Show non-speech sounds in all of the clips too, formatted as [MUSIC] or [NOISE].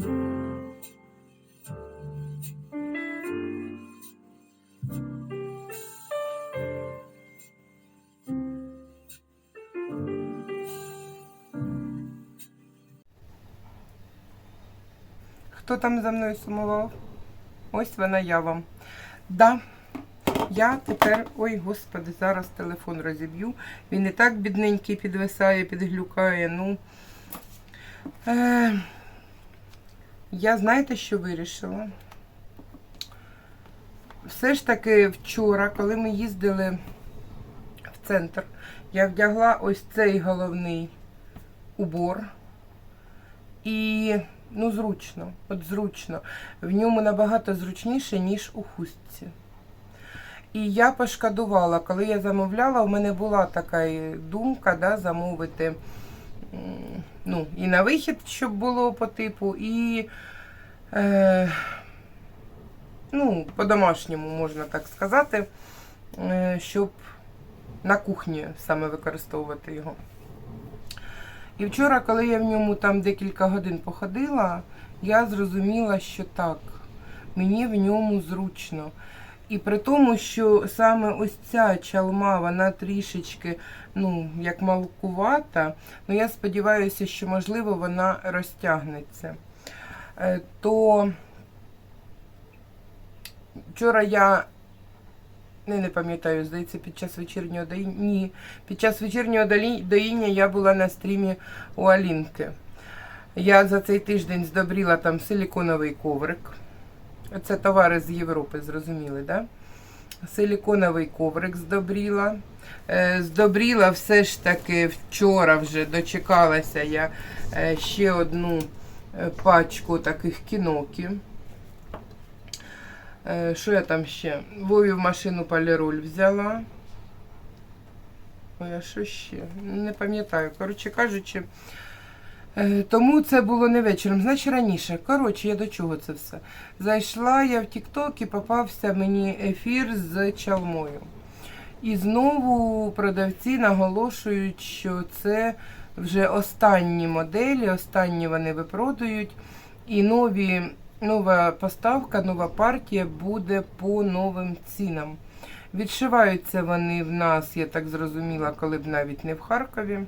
Хто там за мною сумував? Ось вона я вам. Да, я тепер, ой, господи, зараз телефон розіб'ю. Він і так бідненький підвисає, підглюкає. Ну, е, я знаєте, що вирішила? Все ж таки вчора, коли ми їздили в центр, я вдягла ось цей головний убор. І ну, зручно, от зручно. В ньому набагато зручніше, ніж у хустці. І я пошкодувала, коли я замовляла, у мене була така думка да, замовити ну, і на вихід, щоб було по типу, і е, ну, по-домашньому, можна так сказати, е, щоб на кухні саме використовувати його. І вчора, коли я в ньому там декілька годин походила, я зрозуміла, що так, мені в ньому зручно. І при тому, що саме ось ця чалма, вона трішечки, ну, як малкувата, ну я сподіваюся, що можливо вона розтягнеться. Е, То вчора я не, не пам'ятаю, здається, під час вечірнього доїння. Ні, під час вечірнього доїння я була на стрімі у Алінки. Я за цей тиждень здобріла там силіконовий коврик. Це товари з Європи, зрозуміли, да? Силіконовий коврик здобріла. Е, Здобріла все ж таки вчора вже дочекалася я е, ще одну е, пачку таких кіноків. Що я там ще? Вові в машину поліроль взяла. Ой, а що ще? Не пам'ятаю. Коротше кажучи, тому це було не вечором, значить раніше. Коротше, я до чого це все? Зайшла я в TikTok і попався мені ефір з чалмою. І знову продавці наголошують, що це вже останні моделі, останні вони випродають. І нові, нова поставка, нова партія буде по новим цінам. Відшиваються вони в нас, я так зрозуміла, коли б навіть не в Харкові.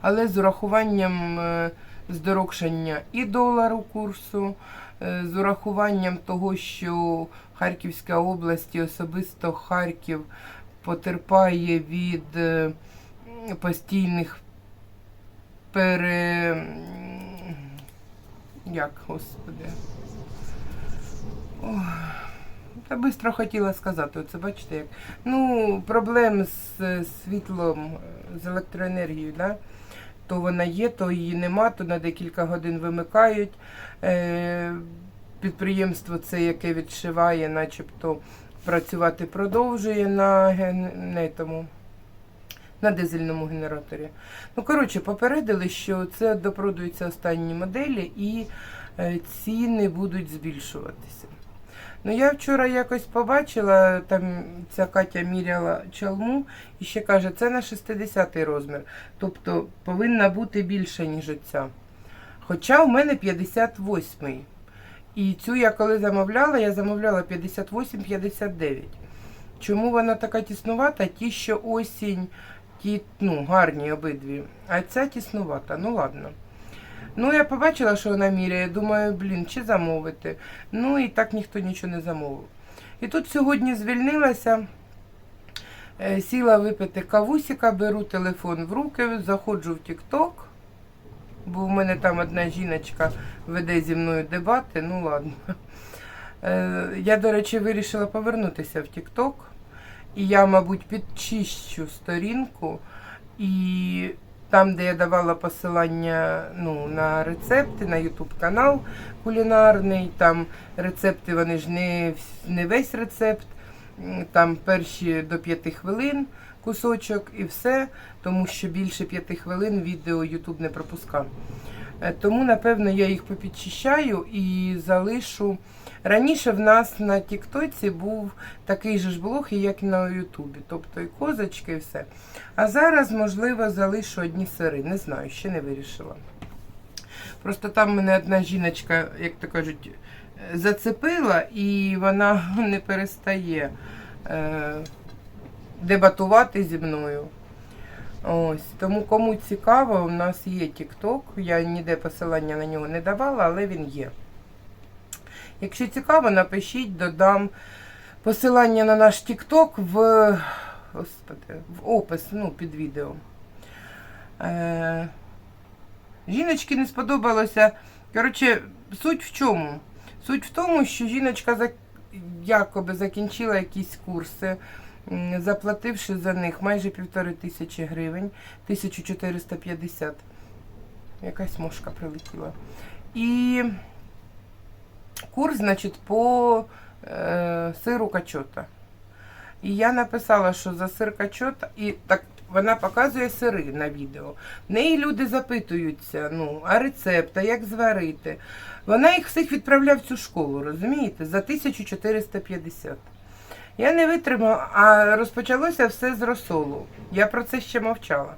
Але з урахуванням е, здорожчання і долару курсу, е, з урахуванням того, що Харківська область особисто Харків потерпає від е, постійних пере. Як, господи. Ох, Та бистро хотіла сказати, оце бачите як. Ну, проблем з світлом, з електроенергією, да? то вона є, то її нема, то на декілька годин вимикають. Е, Підприємство це, яке відшиває, начебто працювати продовжує на, тому, на дизельному генераторі. Ну, коротше, попередили, що це допродуються останні моделі і е, ціни будуть збільшуватися. Ну, я вчора якось побачила, там ця Катя міряла чалму і ще каже, це на 60 розмір. Тобто повинна бути більша, ніж оця. Хоча у мене 58-й. І цю я коли замовляла, я замовляла 58-59. Чому вона така тіснувата? Ті, що осінь, ті ну, гарні обидві. А ця тіснувата. Ну ладно. Ну, я побачила, що вона міряє. Думаю, блін, чи замовити. Ну і так ніхто нічого не замовив. І тут сьогодні звільнилася, е, сіла випити кавусіка, беру телефон в руки, заходжу в TikTok, бо в мене там одна жіночка веде зі мною дебати. Ну ладно. Е, Я, до речі, вирішила повернутися в TikTok. І я, мабуть, підчищу сторінку і там, де я давала посилання ну, на рецепти, на YouTube канал кулінарний, там рецепти, вони ж не, не весь рецепт, там перші до 5 хвилин кусочок і все, тому що більше 5 хвилин відео YouTube не пропускав. Е, Тому, напевно, я їх попідчищаю і залишу. Раніше в нас на Тіктоці був такий же ж блог, як і на Ютубі, тобто і козочки, і все. А зараз, можливо, залишу одні сири. Не знаю, ще не вирішила. Просто там мене одна жіночка, як то кажуть, е, зацепила і вона [LAUGHS] не перестає е, дебатувати зі мною. Ось, тому кому цікаво, у нас є TikTok, я ніде посилання на нього не давала, але він є. Якщо цікаво, напишіть, додам посилання на наш TikTok в, господи, в опис ну, під відео. Е, жіночки не сподобалося. Коротше, суть в чому? Суть в тому, що жіночка якоби закінчила якісь курси, заплативши за них майже півтори тисячі гривень, 1450. Якась мошка прилетіла. І курс, значить, по е, сиру качота. І я написала, що за сир качота, і так вона показує сири на відео. В неї люди запитуються, ну, а рецепт, а як зварити. Вона їх всіх відправляє в цю школу, розумієте, за 1450. Я не витримала, а розпочалося все з розсолу. Я про це ще мовчала.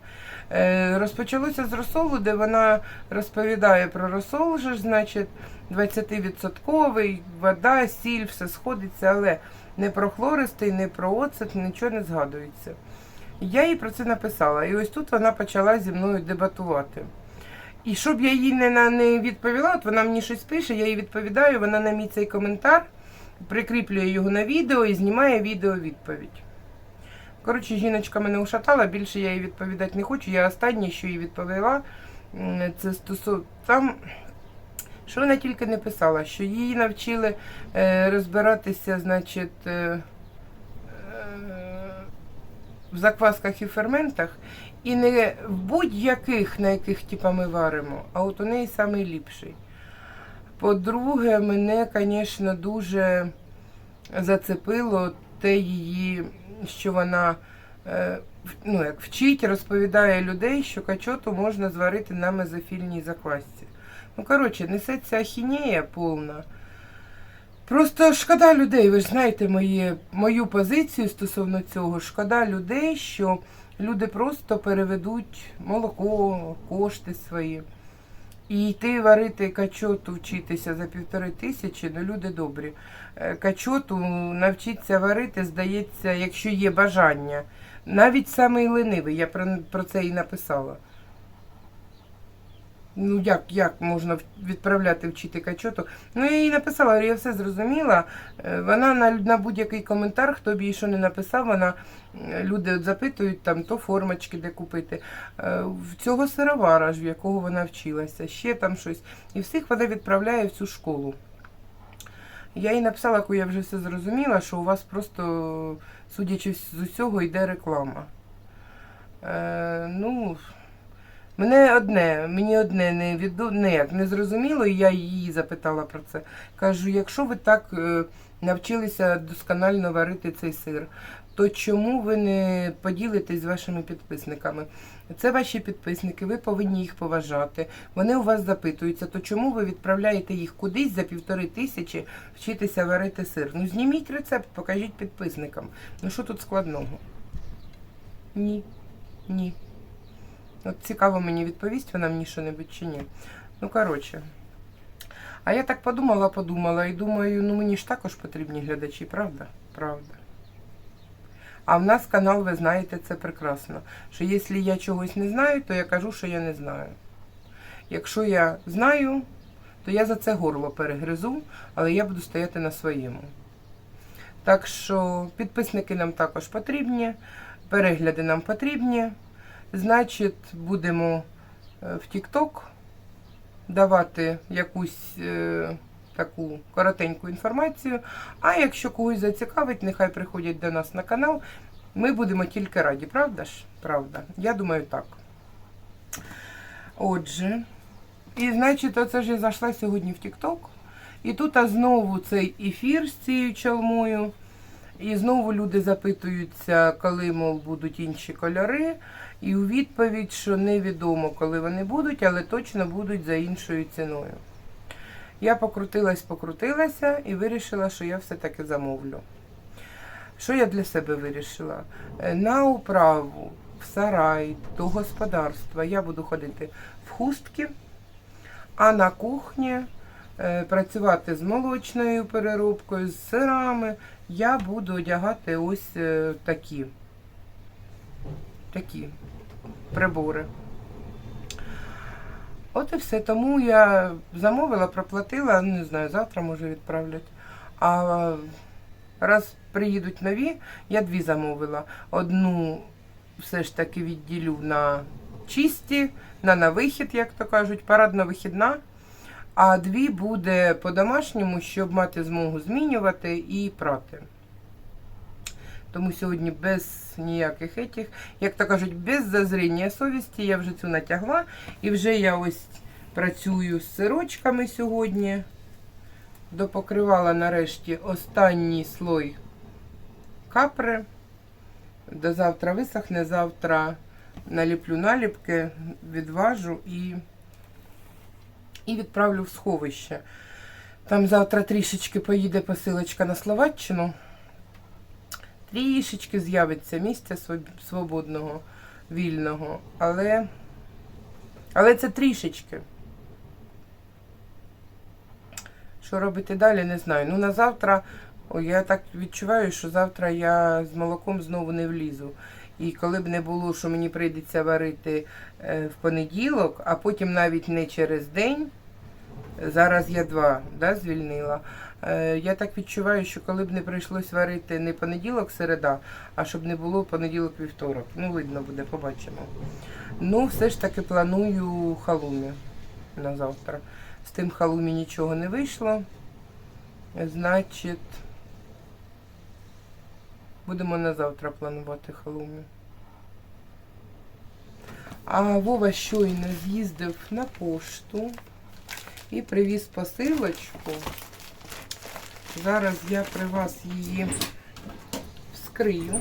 Е, розпочалося з розсолу, де вона розповідає про розсол, ж, значить, 20%, вода, сіль, все сходиться, але не про хлористий, не про оцет, нічого не згадується. Я їй про це написала. І ось тут вона почала зі мною дебатувати. І щоб я їй не, не відповіла, от вона мені щось пише, я їй відповідаю, вона на мій цей коментар прикріплює його на відео і знімає відео відповідь. Коротше, жіночка мене ушатала, більше я їй відповідати не хочу. Я останнє, що їй відповіла, це стосовно там. Що вона тільки не писала, що її навчили е, розбиратися, значить, е, е, в заквасках і ферментах, і не в будь-яких, на яких типа, ми варимо, а от у неї найліпший. По-друге, мене, звісно, дуже зацепило те її, що вона е, ну, як вчить, розповідає людей, що качоту можна зварити на мезофільній заквасці. Ну, коротше, несеться ахінея повна. Просто шкода людей, ви ж знаєте моє, мою позицію стосовно цього. Шкода людей, що люди просто переведуть молоко, кошти свої. І йти варити качоту, вчитися за півтори тисячі, ну люди добрі. Е, Качоту навчитися варити, здається, якщо є бажання. Навіть самий ленивий, я про, про це і написала. Ну як, як можна відправляти вчити качоту? Ну я їй написала, я все зрозуміла. Е, Вона на, на будь-який коментар, хто б їй що не написав, вона е, люди от запитують там то формочки, де купити. Е, В цього сировара ж, в якого вона вчилася, ще там щось. І всіх вона відправляє в цю школу. Я їй написала, коли я вже все зрозуміла, що у вас просто, судячи з усього, йде реклама. Е, ну, мене одне, мені одне не віду, як, не зрозуміло, і я її запитала про це. Кажу, якщо ви так е, навчилися досконально варити цей сир, то чому ви не поділитесь з вашими підписниками? Це ваші підписники, ви повинні їх поважати. Вони у вас запитуються, то чому ви відправляєте їх кудись за півтори тисячі вчитися варити сир? Ну зніміть рецепт, покажіть підписникам. Ну що тут складного? Ні. Ні. От цікаво мені відповість вона мені що-небудь чи ні. Ну, коротше. А я так подумала, подумала і думаю, ну мені ж також потрібні глядачі, правда? Правда. А в нас канал, ви знаєте, це прекрасно. Що якщо я чогось не знаю, то я кажу, що я не знаю. Якщо я знаю, то я за це горло перегризу, але я буду стояти на своєму. Так що підписники нам також потрібні, перегляди нам потрібні. Значить, будемо е, в TikTok давати якусь е, таку коротеньку інформацію. А якщо когось зацікавить, нехай приходять до нас на канал. Ми будемо тільки раді, правда ж? Правда. Я думаю, так. Отже, і значить, оце ж я зайшла сьогодні в TikTok. І тут а знову цей ефір з цією чалмою. І знову люди запитуються, коли, мов, будуть інші кольори. І у відповідь, що невідомо, коли вони будуть, але точно будуть за іншою ціною. Я покрутилась, покрутилася і вирішила, що я все-таки замовлю. Що я для себе вирішила? Е, На управу, в сарай, до господарства я буду ходити в хустки, А на кухні е, працювати з молочною переробкою, з сирами. Я буду одягати ось е, такі, такі прибори. От і все. Тому я замовила, проплатила, не знаю, завтра може відправлять. А раз приїдуть нові, я дві замовила. Одну все ж таки відділю на чисті, на на вихід, як то кажуть, парадна вихідна. А дві буде по-домашньому, щоб мати змогу змінювати і прати. Тому сьогодні без ніяких етіх, як то кажуть, без зазріння совісті я вже цю натягла. І вже я ось працюю з сирочками сьогодні. Допокривала нарешті останній слой капри. До завтра висохне, завтра наліплю наліпки, відважу і, і відправлю в сховище. Там завтра трішечки поїде посилочка на Словаччину. Трішечки з'явиться місця свободного, вільного. Але, але це трішечки. Що робити далі, не знаю. Ну, на завтра, о, я так відчуваю, що завтра я з молоком знову не влізу. І коли б не було, що мені прийдеться варити е, в понеділок, а потім навіть не через день, зараз я два да, звільнила. Е, я так відчуваю, що коли б не прийшлось варити не понеділок, середа, а щоб не було понеділок вівторок. Ну, видно буде, побачимо. Ну, все ж таки планую халумі на завтра. З тим халумі нічого не вийшло. Значить, будемо на завтра планувати халумі. А Вова щойно з'їздив на пошту і привіз посилочку. Зараз я при вас її вскрию.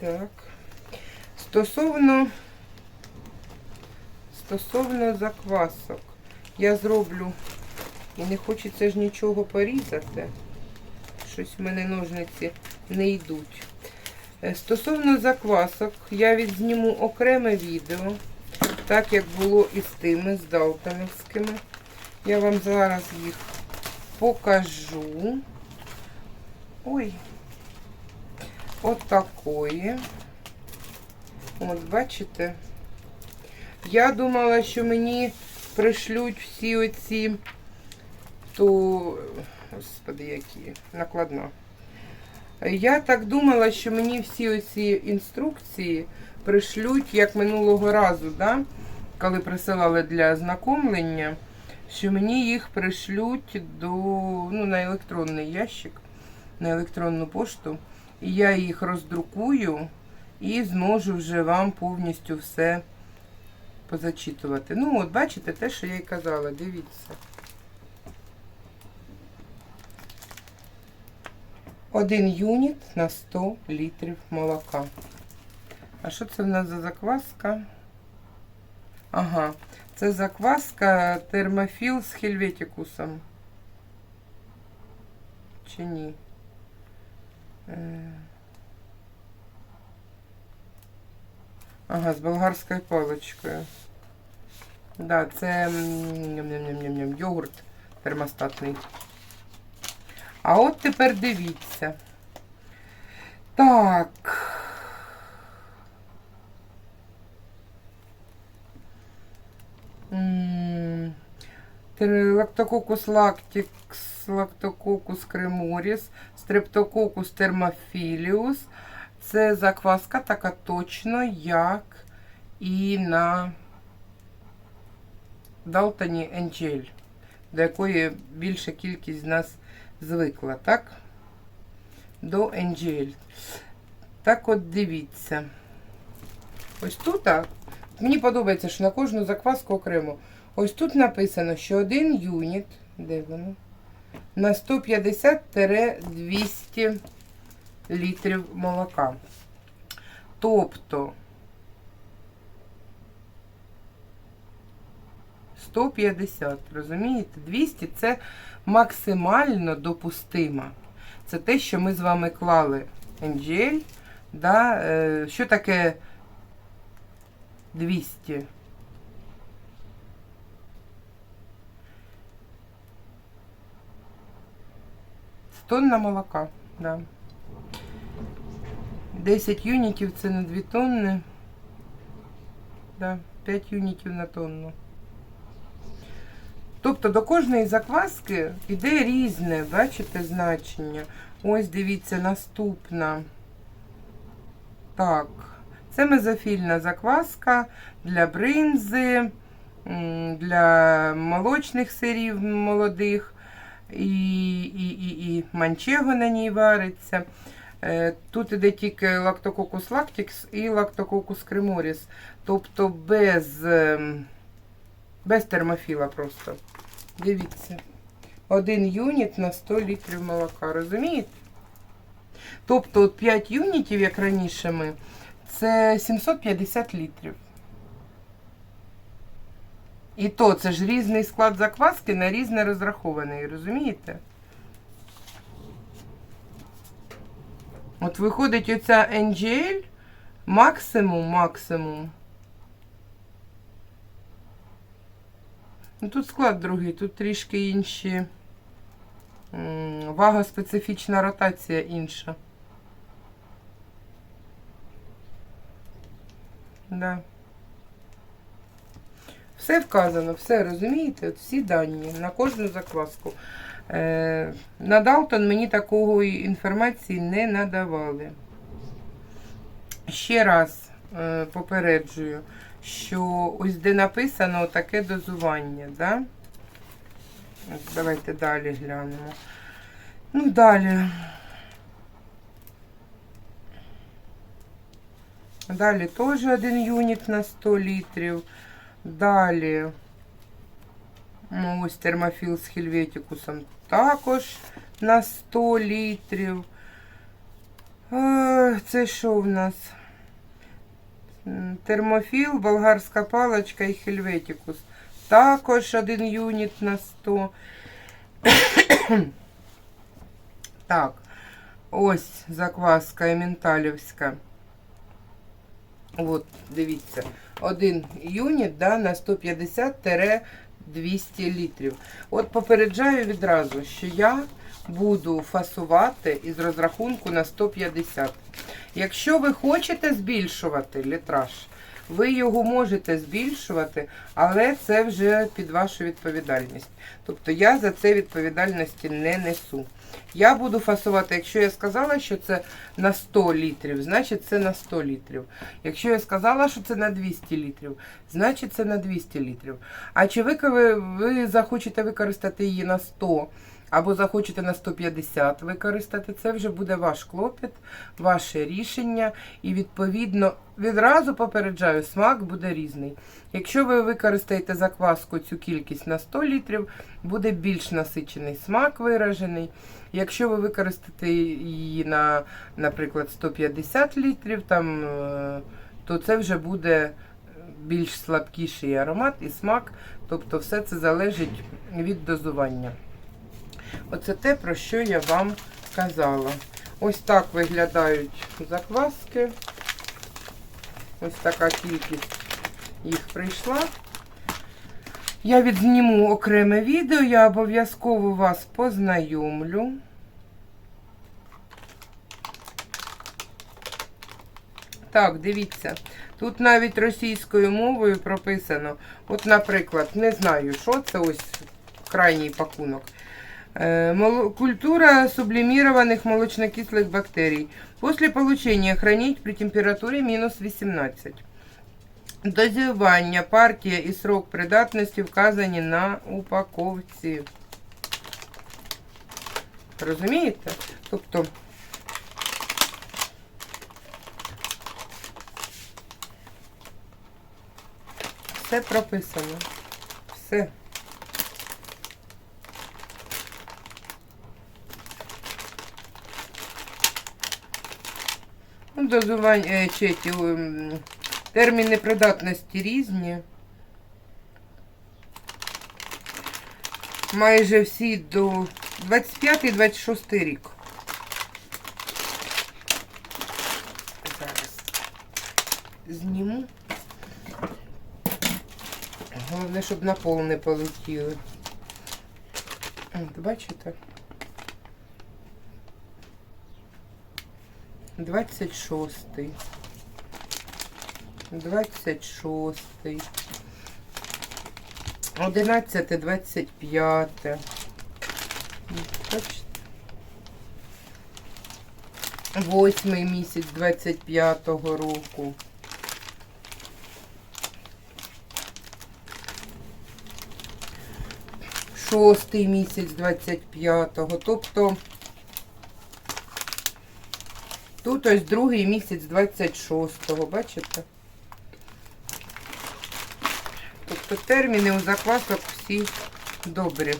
Так. Стосовно стосовно заквасок. Я зроблю і не хочеться ж нічого порізати. Щось в мене ножниці не йдуть. Е, Стосовно заквасок, я відзніму окреме відео, так як було і з тими, з Далтоновськими. Я вам зараз їх покажу. Ой, от такої. От, бачите? Я думала, що мені пришлють всі оці, то, господи, які, накладна. Я так думала, що мені всі оці інструкції пришлють, як минулого разу, да? коли присилали для ознакомлення, що мені їх пришлють до, ну, на електронний ящик, на електронну пошту. І я їх роздрукую і зможу вже вам повністю все позачитувати. Ну, от бачите, те, що я й казала, дивіться. Один юніт на 100 літрів молока. А що це в нас за закваска? Ага, це закваска термофіл з хельветикусом. Чи ні? Е. Ага, з болгарською паличкою. Да, це йогурт термостатний. А от тепер дивіться. Так. Лактококус лактикс, лактококус креморіс, стрептококус термофіліус. Це закваска така точно, як і на Далтоні Енджель, до якої більша кількість з нас звикла, так? До Енджель. Так от дивіться. Ось тут, мені подобається, що на кожну закваску окремо. Ось тут написано, що один юніт, де воно? На 150-200 літрів молока. Тобто 150, розумієте? 200 це максимально допустимо. Це те, що ми з вами клали енджель. Да? е, Що таке 200. Тонна молока, да. 10 юнітів це на 2 тонни. Да, 5 юнітів на тонну. Тобто до кожної закваски йде різне, бачите, значення. Ось дивіться, наступна. Так, це мезофільна закваска для бринзи, для молочних сирів молодих, і, і, і, і манчего на ній вариться. Е, Тут іде тільки лактококус лактікс і лактококус креморіс. Тобто без, ем, без термофіла просто. Дивіться. Один юніт на 100 літрів молока, розумієте? Тобто от 5 юнітів, як раніше ми, це 750 літрів. І то це ж різний склад закваски на різне розрахований, розумієте? От виходить оця NGL максимум, максимум. Ну, тут склад другий, тут трішки інші. Вага специфічна ротація інша. Да. Все вказано, все розумієте? От всі дані на кожну закваску. Е, на Далтон мені такої інформації не надавали. Ще раз е, попереджую, що ось де написано таке дозування. Да? Давайте далі глянемо. Ну, далі. Далі теж один юніт на 100 літрів. Далі. Ось термофіл з хельветикусом також на 100 літрів. Це що в нас? Термофіл, болгарська паличка і хельветикус. Також один юніт на 100. [COUGHS] так, ось закваска ементалівська. От, дивіться, один юніт да, на 150-200 літрів. От попереджаю відразу, що я буду фасувати із розрахунку на 150. Якщо ви хочете збільшувати літраж, ви його можете збільшувати, але це вже під вашу відповідальність. Тобто я за це відповідальності не несу. Я буду фасувати, якщо я сказала, що це на 100 літрів, значить це на 100 літрів. Якщо я сказала, що це на 200 літрів, значить це на 200 літрів. А чи ви, ви, захочете використати її на 100 або захочете на 150 використати, це вже буде ваш клопіт, ваше рішення. І відповідно відразу попереджаю, смак буде різний. Якщо ви використаєте закваску цю кількість на 100 літрів, буде більш насичений смак виражений. Якщо ви використаєте її на, наприклад, 150 літрів, там, е, то це вже буде більш слабкіший аромат і смак. Тобто все це залежить від дозування. Оце те, про що я вам казала. Ось так виглядають закваски. Ось така кількість їх прийшла. Я відзніму окреме відео, я обов'язково вас познайомлю. Так, дивіться, тут навіть російською мовою прописано. От, наприклад, не знаю, що це ось крайній пакунок. Э, моло- Культура сублимированных молочнокислых бактерий. После получения хранить при температуре минус 18. Дозування, партія і срок придатності вказані на упаковці. Розумієте? Тобто все прописано. Все. Ну, дозування е, чи ем, терміни придатності різні. Майже всі до 25-26 рік. Зараз зніму. Головне, щоб на пол не полетіли. От, бачите? 26. 26. 11, 25. Бачите? Восьмий місяць 25-го року. Шостий місяць 25-го. Тобто тут ось другий місяць 26-го, бачите? Тобто терміни у заквасок всі добрі.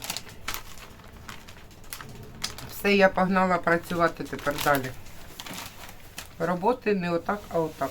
Все, я погнала працювати тепер далі. Роботи не отак, а отак.